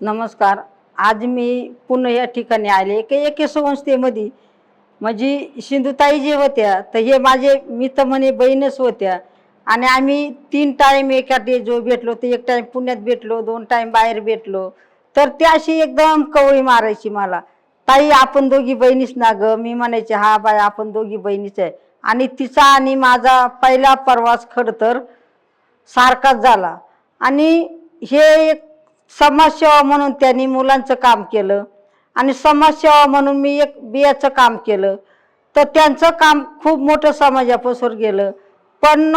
नमस्कार. आज मी पुन्हा या ठिकाणी आले. की एके संस्थेमध्ये माझी सिंधुताई जे होत्या तर हे माझे मित्र म्हणे बहीणच होत्या. आणि आम्ही तीन टाईम एका डे जो भेटलो ते एक टाईम पुण्यात भेटलो दोन टाईम बाहेर भेटलो. तर ते अशी एकदम कवळी मारायची मला. ताई आपण दोघी बहिणीच ना ग. मी म्हणायचे हा बाय आपण दोघी बहिणीच आहे. आणि तिचा आणि माझा पहिला प्रवास खडतर तर सारखाच झाला. आणि हे एक समाजसेवा म्हणून त्यांनी मुलांचं काम केलं. आणि समाजसेवा म्हणून मी एक बियाचं काम केलं. तर त्यांचं काम खूप मोठं समाजापासून गेलं. पण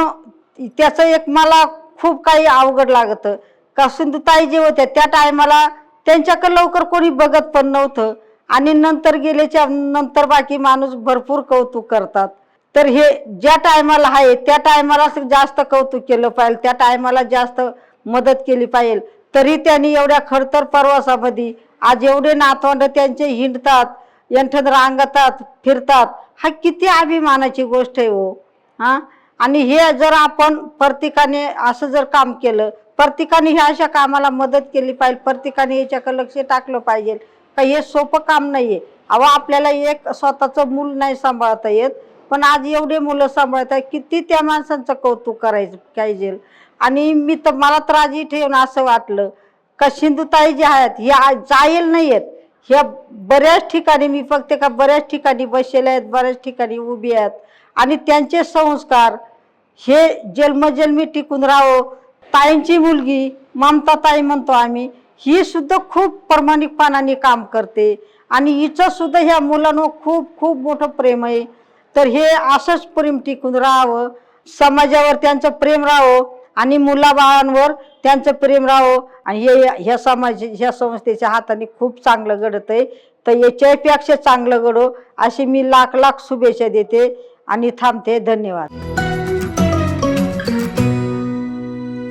त्याचं एक मला खूप काही अवघड लागतं. का सिंधुताई जे होत्या त्या टायमाला त्यांच्याकडे लवकर कोणी बघत पण नव्हतं. आणि नंतर गेल्याच्यानंतर बाकी माणूस भरपूर कौतुक करतात. तर हे ज्या टायमाला आहे त्या टायमाला जास्त कौतुक केलं पाहिजे त्या टायमाला जास्त मदत केली पाहिजे. तरी त्यांनी एवढ्या खडतर प्रवासामध्ये आज एवढे नातवंड त्यांचे हिंडतात यंठन रांगतात फिरतात. हा किती अभिमानाची गोष्ट आहे हो. हा? आणि हे जर आपण प्रत्येकाने असं जर काम केलं प्रत्येकाने ह्या अशा कामाला मदत केली पाहिजे प्रत्येकाने याच्याकडे लक्ष टाकलं पाहिजे का हे सोपं काम नाही आहे अहो आपल्याला एक स्वतःचं मूल नाही सांभाळता येत. पण आज एवढे मुलं सांभाळत आहे किती त्या माणसांचं कौतुक करायचं पाहिजे. आणि मी तर मला तर आजही ठेवून असं वाटलं का सिंधुताई जे आहेत हे आज जाईल नाही आहेत ह्या बऱ्याच ठिकाणी मी फक्त का बऱ्याच ठिकाणी बसलेल्या आहेत बऱ्याच ठिकाणी उभी आहेत. आणि त्यांचे संस्कार हे जन्मजन्मी टिकून राहो. ताईंची मुलगी ममता ताई म्हणतो आम्ही ही सुद्धा खूप प्रामाणिकपणाने काम करते. आणि हिचं सुद्धा ह्या मुलांवर खूप खूप मोठं प्रेम आहे. तर हे असंच प्रेम टिकून राहावं समाजावर त्यांचं प्रेम राहावं आणि मुलाबाळांवर त्यांचं प्रेम राहावं. आणि हे ह्या समाज ह्या संस्थेच्या हाताने खूप चांगलं घडत आहे तर याच्यापेक्षा चांगलं घडो अशी मी लाख लाख शुभेच्छा देते आणि थांबते. धन्यवाद.